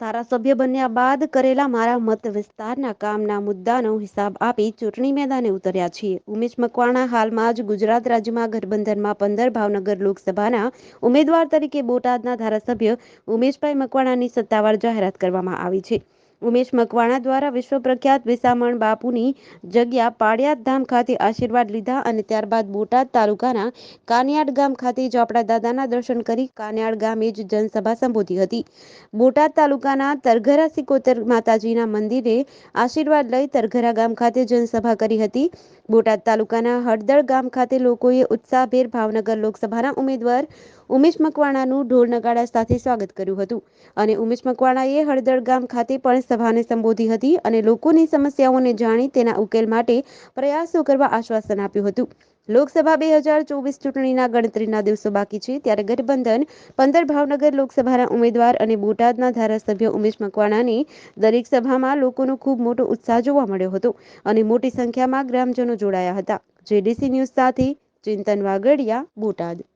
ધારાસભ્ય બન્યા બાદ કરેલા મારા મત વિસ્તારના કામના મુદ્દાનો હિસાબ આપી ચૂંટણી મેદાને ઉતર્યા છીએ. ઉમેશ મકવાણા હાલમાં જ ગુજરાત રાજ્યમાં ગઠબંધનમાં પંદર, ભાવનગર લોકસભાના ઉમેદવાર તરીકે બોટાદના ધારાસભ્ય ઉમેશભાઈ મકવાણાની સત્તાવાર જાહેરાત કરવામાં આવી છે. ઉમેશ મકવાણા દ્વારા વિશ્વ પ્રખ્યાત વિસામણ બાપુની જગ્યા પાળિયાદ ધામ ખાતે આશીર્વાદ લીધા અને ત્યારબાદ બોટાદ તાલુકાના કાનિયાડ ગામ ખાતે ચોપડા દાદાના દર્શન કરી કાનિયાડ ગામે જ જનસભા સંબોધી હતી. બોટાદ તાલુકાના તરઘરા સિકોતર માતાજીના મંદિરે આશીર્વાદ લઈ તરઘરા ગામ ખાતે જનસભા કરી હતી. બોટાદ તાલુકાના હળદળ ગામ ખાતે લોકોએ ઉત્સાહભેર ભાવનગર લોકસભાના ઉમેદવાર ઉમેશ મકવાણાનું ઢોલ નગાડા સાથે સ્વાગત કર્યું હતું. અને ઉમેશ મકવાણાએ હળદળ ગામ ખાતે પણ સભાને સંબોધી હતી અને લોકોની સમસ્યાઓને જાણી તેના ઉકેલ માટે પ્રયાસો કરવા આશ્વાસન આપ્યું હતું. લોકસભા બે હજાર ચોવીસ ચૂંટણીના ગણતરીના દિવસો બાકી છે ત્યારે ગઠબંધન પંદર ભાવનગર લોકસભાના ઉમેદવાર અને બોટાદના ધારાસભ્ય ઉમેશ મકવાણાની દરેક સભામાં લોકોનો ખૂબ મોટો ઉત્સાહ જોવા મળ્યો હતો અને મોટી સંખ્યામાં ગ્રામજનો જોડાયા હતા. જેડીસી ન્યૂઝ સાથે ચિંતન વાગડિયા, બોટાદ.